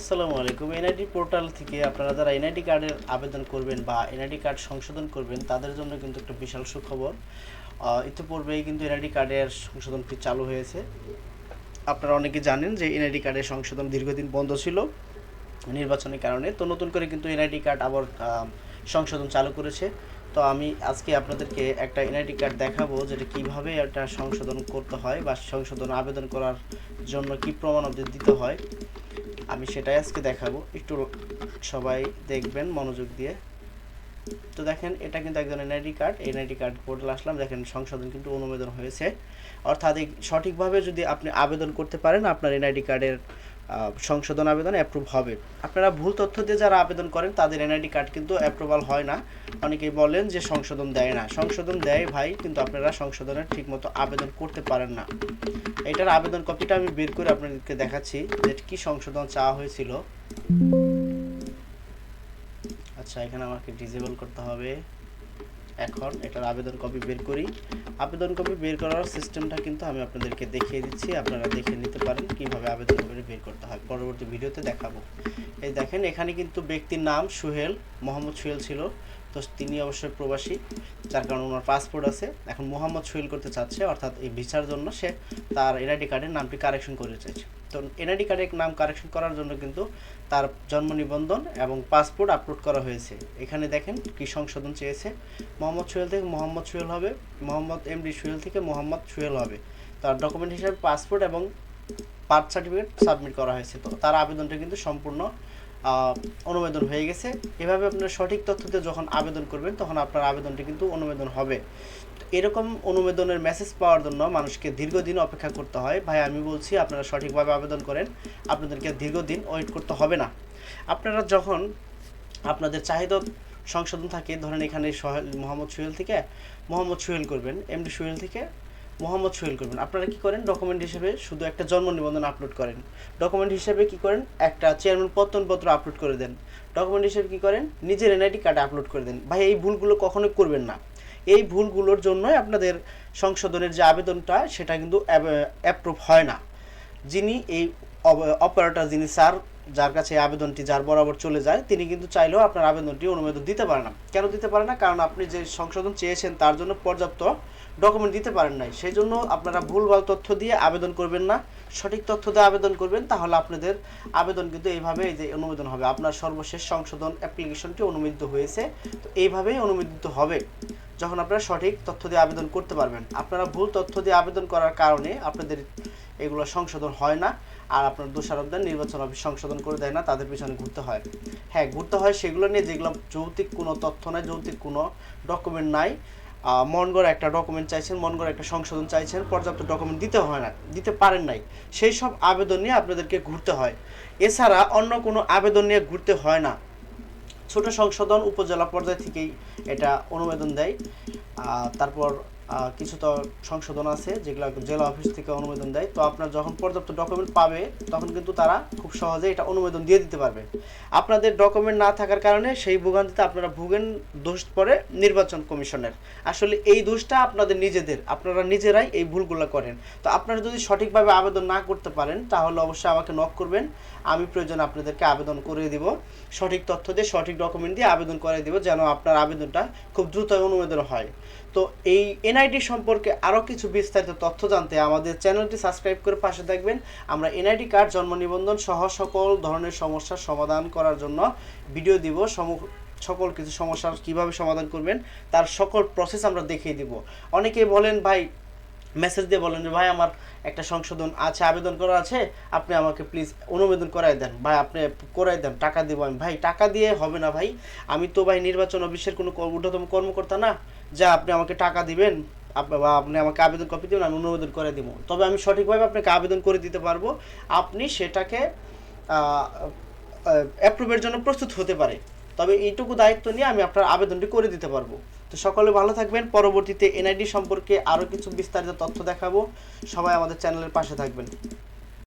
আসসালামু আলাইকুম। NID portal থেকে আপনারা যারা এনআইডি কার্ডের আবেদন করবেন বা এনআইডি কার্ড সংশোধন করবেন, তাদের জন্য কিন্তু একটা বিশাল সুখবর। ইতিপূর্বেই কিন্তু এনআইডি কার্ডের সংশোধনটি চালু হয়েছে। আপনারা অনেকে জানেন যে এনআইডি কার্ডের সংশোধন দীর্ঘদিন বন্ধ ছিল নির্বাচনের কারণে, তো নতুন করে কিন্তু এনআইডি কার্ড আবার সংশোধন চালু করেছে। তো আমি আজকে আপনাদেরকে একটা এনআইডি কার্ড দেখাবো যেটা কীভাবে এটা সংশোধন করতে হয় বা সংশোধন আবেদন করার জন্য কি প্রমাণ দিতে হয়। আমি সেটাই আজকে দেখাবো। একটু সবাই দেখবেন মনোযোগ দিয়ে। তো দেখেন, এটা কিন্তু একজন NID card NID card portal আসলাম। দেখেন, সংশোধন কিন্তু অনুমোদন হয়েছে। অর্থাৎ সঠিকভাবে যদি আপনি আবেদন করতে পারেন, আপনার এনআইডি কার্ডের সংশোধন আবেদন অ্যাপ্রুভ হবে। আপনারা ভুল তথ্য দিয়ে যারা আবেদন করেন, তাদের এনআইডি কার্ড কিন্তু অ্যাপ্রুভাল হয় না। অনেকেই বলেন যে সংশোধন দেয় না। সংশোধন দেয় ভাই, কিন্তু আপনারা সংশোধনের ঠিকমতো আবেদন করতে পারেন না। এটার আবেদন কপিটা আমি বের করে আপনাদেরকে দেখাচ্ছি যে কি সংশোধন চাওয়া হয়েছিল। আচ্ছা এখানে আমাকে ডিসেবল করতে হবে। এখন এটার আবেদন কপি বের করি। আবেদন কপি বের করার সিস্টেমটা কিন্তু আমি আপনাদেরকে দেখিয়ে দিচ্ছি, আপনারা দেখে নিতে পারেন কীভাবে আবেদন করে বের করতে হয়। পরবর্তী ভিডিওতে দেখাবো। এই দেখেন, এখানে কিন্তু ব্যক্তির নাম সুহেল, মোহাম্মদ সুহেল ছিল। তো তিনি অবশ্যই প্রবাসী, যার কারণে ওনার পাসপোর্ট আছে। এখন মোহাম্মদ সুহেল করতে চাচ্ছে, অর্থাৎ এই ভিসার জন্য সে তার এনআইডি কার্ডের নামটি কারেকশন করে চাইছে। তো এনআইডি কার্ডের নাম কারেকশন করার জন্য কিন্তু তার জন্ম নিবন্ধন এবং পাসপোর্ট আপলোড করা হয়েছে। এখানে দেখেন কি সংশোধন চেয়েছে। মোহাম্মদ সোহেল থেকে মোহাম্মদ সোহেল হবে, মোহাম্মদ এমডি সোহেল থেকে মোহাম্মদ সোহেল হবে। তার ডকুমেন্ট হিসাবে পাসপোর্ট এবং বার্থ সার্টিফিকেট সাবমিট করা হয়েছে। তো তার আবেদনটা কিন্তু সম্পূর্ণ অনুমোদন হয়ে গেছে। এভাবে আপনার সঠিক তথ্যতে যখন আবেদন করবেন, তখন আপনার আবেদনটি কিন্তু অনুমোদন হবে। এরকম অনুমোদনের মেসেজ পাওয়ার জন্য মানুষকে দীর্ঘদিন অপেক্ষা করতে হয়। ভাই, আমি বলছি, আপনারা সঠিকভাবে আবেদন করেন। আপনাদেরকে দীর্ঘদিন ওয়েট করতে হবে না। আপনারা যখন আপনাদের চাহিদা সংশোধন থাকে, ধরেন এখানে মোহাম্মদ সোহেল থেকে, মোহাম্মদ সোহেল করবেন এমডি সোহেল থেকে মোহাম্মদ সোহেল করবেন। আপনারা কি করেন? ডকুমেন্ট হিসেবে শুধু একটা জন্ম নিবন্ধন আপলোড করেন। ডকুমেন্ট হিসেবে কি করেন? একটা চেয়ারম্যান পত্তনপত্র আপলোড করে দেন। ডকুমেন্ট হিসেবে কি করেন? নিজের এনআইডি কার্ড আপলোড করে দেন। ভাই, এই ভুলগুলো কখনোই করবেন না। এই ভুলগুলোর জন্যই আপনাদের সংশোধনের যে আবেদনটা, সেটা কিন্তু অ্যাপ্রুভ হয় না। যিনি এই অপারেটর যিনি স্যার, যার কাছে আবেদনটি যার বরাবর চলে যায়, তিনি কিন্তু চাইলেও আপনার আবেদনটি অনুমোদন দিতে পারে না। কেন দিতে পারে না? কারণ আপনি যে সংশোধন চেয়েছেন, তার জন্য পর্যাপ্ত ডকুমেন্ট দিতে পারেন নাই। সেই জন্য আপনারা ভুলভাল তথ্য দিয়ে আবেদন করবেন না। সঠিক তথ্য দিয়ে আবেদন করবেন, তাহলে আপনাদের আবেদন কিন্তু এইভাবে এই যে অনুমোদন হবে। আপনার সর্বশেষ সংশোধন অ্যাপ্লিকেশনটি অনুমোদিত হয়েছে। তো এইভাবেই অনুমোদিত হবে, যখন আপনারা সঠিক তথ্য দিয়ে আবেদন করতে পারবেন। আপনারা ভুল তথ্য দিয়ে আবেদন করার কারণে আপনাদের এগুলো সংশোধন হয় না, আর আপনার দোষারোপদের নির্বাচন অফিস সংশোধন করে দেয় না, তাদের পিছনে ঘুরতে হয়। হ্যাঁ ঘুরতে হয় সেগুলো নিয়ে যেগুলো যৌক্তিক কোনো তথ্য নাই, যৌক্তিক কোনো ডকুমেন্ট নাই। মন একটা ডকুমেন্ট চাইছেন মন একটা সংশোধন চাইছেন, পর্যাপ্ত ডকুমেন্ট দিতে হয় না, দিতে পারেন নাই। সেই সব আবেদন নিয়ে আপনাদেরকে ঘুরতে হয়। এছাড়া অন্য কোনো আবেদন নিয়ে ঘুরতে হয় না। ছোট সংশোধন উপজেলা পর্যায় থেকেই এটা অনুমোদন দেয়। তারপর কিছু তো সংশোধন আছে যেগুলো জেলা অফিস থেকে অনুমোদন দেয়। তো আপনার যখন পর্যাপ্ত ডকুমেন্ট পাবে, তখন কিন্তু তারা খুব সহজে এটা অনুমোদন দিয়ে দিতে পারবে। আপনাদের ডকুমেন্ট না থাকার কারণে সেই ভোগান্তিতে আপনারা ভুগেন, দোষ পড়ে নির্বাচন কমিশনের। আসলে এই দোষটা আপনাদের নিজেদের, আপনারা নিজেরাই এই ভুলগুলো করেন। তো আপনারা যদি সঠিকভাবে আবেদন না করতে পারেন, তাহলে অবশ্যই আমাকে নক করবেন। আমি প্রয়োজন আপনাদেরকে আবেদন করে দিব। সঠিক তথ্য দিয়ে, সঠিক ডকুমেন্ট দিয়ে আবেদন করে দিব যেন আপনার আবেদনটা খুব দ্রুত অনুমোদন হয়। তো এই এনআইডি সম্পর্কে আরও কিছু বিস্তারিত তথ্য জানতে আমাদের চ্যানেলটি সাবস্ক্রাইব করে পাশে থাকবেন। আমরা এনআইডি কার্ড, জন্ম নিবন্ধন সহ সকল ধরনের সমস্যার সমাধান করার জন্য ভিডিও দিব। সকল কিছু সমস্যার কীভাবে সমাধান করবেন, তার সকল প্রসেস আমরা দেখিয়ে দিব। অনেকেই বলেন, ভাই মেসেজ দিয়ে বলেন যে, ভাই, আমার একটা সংশোধন আছে, আবেদন করা আছে, আপনি আমাকে প্লিজ অনুমোদন করাই দেন। ভাই, আপনি করাই দেন, টাকা দিব আমি। ভাই, টাকা দিয়ে হবে না, ভাই। আমি তো, ভাই, নির্বাচন অফিসের কোনো ঊর্ধ্বতম কর্মকর্তা না। যা আপনি আমাকে টাকা দিবেন বা আপনি আমাকে আবেদন কপি দেবেন, আমি অনুমোদন করে দিব। তবে আমি সঠিকভাবে আপনাকে আবেদন করে দিতে পারব। আপনি সেটাকে অ্যাপ্রুভের জন্য প্রস্তুত হতে পারে। তবে এইটুকু দায়িত্ব নিয়ে আমি আপনার আবেদনটি করে দিতে পারব। তো সকলে ভালো থাকবেন। পরবর্তীতে এনআইডি সম্পর্কে আরও কিছু বিস্তারিত তথ্য দেখাবো। সবাই আমাদের চ্যানেলের পাশে থাকবেন।